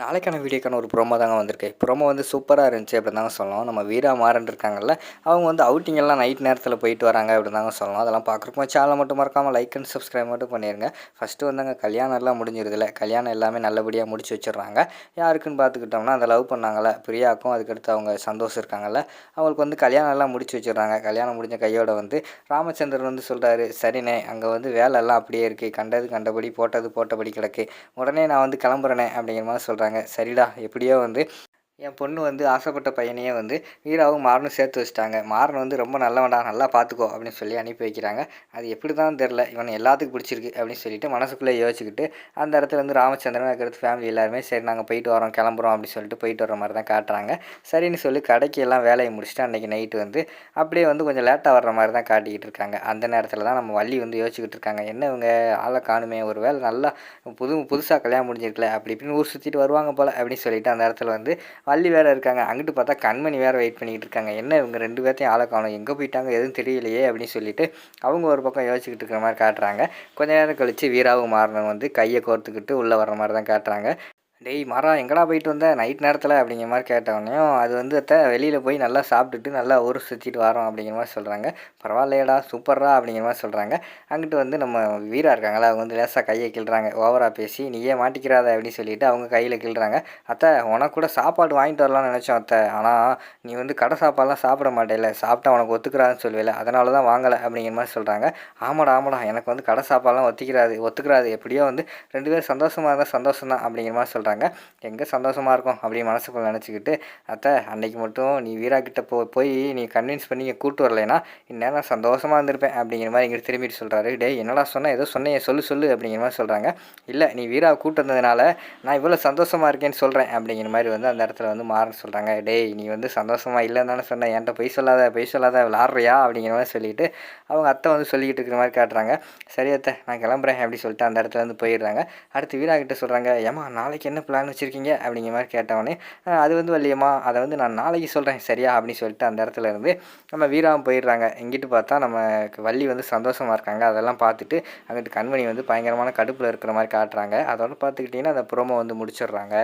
நாளைக்கான வீடியோக்கான ஒரு ப்ரோமோ தாங்க வந்திருக்கு. ப்ரோமோ வந்து சூப்பராக இருந்துச்சு அப்படின்னு தாங்க சொல்லணும். நம்ம வீரா மாறன் இருக்காங்கல்ல அவங்க வந்து அவுட்டிங் எல்லாம் நைட் நேரத்தில் போயிட்டு வராங்க அப்படின்னு தாங்க சொல்லலாம் அதெல்லாம் பார்க்குறப்போ சேனல் மட்டும் மறக்காமல் லைக் அண்ட் சப்ஸ்கிரைப் மட்டும் பண்ணிடுங்க ஃபஸ்ட்டு வந்தாங்க கல்யாணம் எல்லாம் முடிஞ்சிருதுல. கல்யாணம் எல்லாமே நல்லபடியாக முடிச்சு வச்சிடுறாங்க. யாருக்குன்னு பார்த்துக்கிட்டோம்னா அந்த லவ் பண்ணாங்கல்ல பிரியாக்கும் அதுக்கடுத்து அவங்க சந்தோஷம் இருக்காங்கல்ல அவங்களுக்கு வந்து கல்யாணம் எல்லாம் முடிச்சு வச்சிடுறாங்க. கல்யாணம் முடிஞ்ச கையோட வந்து ராமச்சந்திரன் வந்து சொல்கிறாரு சரிண்ணே அங்கே வந்து வேலை எல்லாம் அப்படியே இருக்குது கண்டது கண்டபடி போட்டது போட்டபடி கிடக்கு. உடனே நான் வந்து கிளம்புறேனே அப்படிங்கிற மாதிரி சொல்கிறாங்க சரிடா எப்படியோ வந்து என் பொண்ணு வந்து ஆசைப்பட்ட பையனையே வந்து வீராவும் மாறனும் சேர்த்து வச்சிட்டாங்க. மாறன் வந்து ரொம்ப நல்லவன்டா நல்லா பார்த்துக்கோ அப்படின்னு சொல்லி அனுப்பி வைக்கிறாங்க. அது எப்படி தான் தெரில இவன் எல்லாத்துக்கும் பிடிச்சிருக்கு அப்படின்னு சொல்லிட்டு மனசுக்குள்ளே யோசிச்சுக்கிட்டு அந்த இடத்துல வந்து ராமச்சந்திரன் அதுக்கடுத்து ஃபேமிலி எல்லாருமே சரி நாங்கள் போயிட்டு வரோம் கிளம்புறோம் அப்படின்னு சொல்லிட்டு போயிட்டு வர மாதிரி தான் காட்டுறாங்க. சரின்னு சொல்லி கடைக்கு எல்லாம் வேலையை முடிச்சுட்டு அன்றைக்கி நைட்டு வந்து அப்படியே வந்து கொஞ்சம் லேட்டாக வர்ற மாதிரி தான் காட்டிக்கிட்டு இருக்காங்க. அந்த நேரத்தில் தான் நம்ம வள்ளி வந்து யோசிச்சுக்கிட்டு இருக்காங்க. என்ன இவங்க ஆளை காணுமே? ஒரு வேலை நல்லா புது புதுசாக கல்யாணம் முடிஞ்சிருக்கல. அப்படி இப்படின்னு ஊர் சுற்றிட்டு வருவாங்க போல் அப்படின்னு சொல்லிட்டு அந்த இடத்துல வந்து வள்ளி வேறு இருக்காங்க. அங்கிட்டு பார்த்தா கண்மணி வேறு வெயிட் பண்ணிக்கிட்டு இருக்காங்க. என்ன இவங்க ரெண்டு பேர்த்தையும் ஆளை காணும்? எங்கே போயிட்டாங்க? எதுவும் தெரியலையே அப்படின்னு சொல்லிட்டு அவங்க ஒரு பக்கம் யோசிச்சுக்கிட்டு இருக்கிற மாதிரி காட்டுறாங்க. கொஞ்ச நேரம் கழித்து வீராவும் மாறணும் வந்து கையை கோர்த்துக்கிட்டு உள்ளே வர்ற மாதிரி தான் காட்டுறாங்க. டேய் மரம் எங்கடா போயிட்டு வந்த? நைட் நேரத்தில் அப்படிங்கிற மாதிரி கேட்டவொடனையும் அது வந்து அத்தை வெளியில் போய் நல்லா சாப்பிட்டுட்டு நல்லா ஊர் சுற்றிட்டு வரோம் அப்படிங்கிற மாதிரி சொல்கிறாங்க பரவாயில்லையடா சூப்பர்ரா அப்படிங்கிற மாதிரி சொல்கிறாங்க அங்கிட்டு வந்து நம்ம வீரா இருக்காங்களா அவங்க வந்து லேசாக கையை கிள்றாங்க. ஓவராக பேசி நீயே மாட்டிக்கிறாத அப்படின்னு சொல்லிட்டு அவங்க கையில் கிள்றாங்க. அத்தை உனக்கு கூட சாப்பாடு வாங்கிட்டு வரலாம்னு நினச்சோம் அத்தை. ஆனால் நீ வந்து கடை சாப்பாடெலாம் சாப்பிட மாட்டேல சாப்பிட்டா உனக்கு ஒத்துக்கிறான்னு சொல்லுவேல அதனால தான் வாங்கலை அப்படிங்கிற மாதிரி சொல்கிறாங்க ஆமாடா ஆமாடா. எனக்கு வந்து கடை சாப்பாடெலாம் ஒத்துக்கிறாது ஒத்துக்கிறாது. எப்படியோ வந்து ரெண்டு பேரும் சந்தோஷமாக இருந்தால் சந்தோஷம் தான் அப்படிங்கிற மாதிரி சொல்கிறாங்க எங்கே சந்தோஷமாக இருக்கும் அப்படின்னு மனசுக்குள்ள நினச்சிக்கிட்டு அத்தை அன்னைக்கு மட்டும் நீ வீரா கிட்ட போ போய் நீ கன்வின்ஸ் பண்ணி இங்கே கூட்டு வரலைன்னா இந்நேரம் சந்தோஷமாக இருந்திருப்பேன் அப்படிங்கிற மாதிரி இங்கிட்டு திரும்பிட்டு சொல்கிறாரு டேய் என்னடா சொன்னேன் ஏதோ சொன்னேன் சொல்லு சொல்லு அப்படிங்கிற மாதிரி சொல்கிறாங்க இல்லை நீ வீரா கூட்டு வந்ததுனால நான் இவ்வளோ சந்தோஷமாக இருக்கேன்னு சொல்கிறேன் அப்படிங்கிற மாதிரி வந்து அந்த இடத்துல வந்து மாறன்னு சொல்கிறாங்க டேய் நீ வந்து சந்தோஷமாக இல்லைன்னு தானே சொன்னேன் என்கிட்ட பொய் சொல்லாத பொய் சொல்லாத விளாட்றியா? அப்படிங்கிற மாதிரி சொல்லிட்டு அவங்க அத்தை வந்து சொல்லிக்கிட்டு இருக்கிற மாதிரி காட்டுறாங்க. சரி அத்தை நான் கிளம்புறேன் அப்படி சொல்லிட்டு அந்த இடத்துல வந்து போயிடுறாங்க. அடுத்து வீரா கிட்ட சொல்கிறாங்க ஏமா நாளைக்கு என்ன என்ன பிளான் வச்சுருக்கீங்க அப்படிங்கிற மாதிரி கேட்டவொடனே அது வந்து வள்ளியம்மா அதை வந்து நான் நாளைக்கு சொல்கிறேன் சரியா? அப்படின்னு சொல்லிட்டு அந்த இடத்துல இருந்து நம்ம வீராவும் போயிடுறாங்க. இங்கிட்டு பார்த்தா நம்ம வள்ளி வந்து சந்தோஷமாக இருக்காங்க. அதெல்லாம் பார்த்துட்டு அங்கிட்டு கண்மணி வந்து பயங்கரமான கடுப்பில் இருக்கிற மாதிரி காட்டுறாங்க. அதோட பார்த்துக்கிட்டிங்கன்னா அந்த ப்ரோமோ வந்து முடிச்சிடுறாங்க.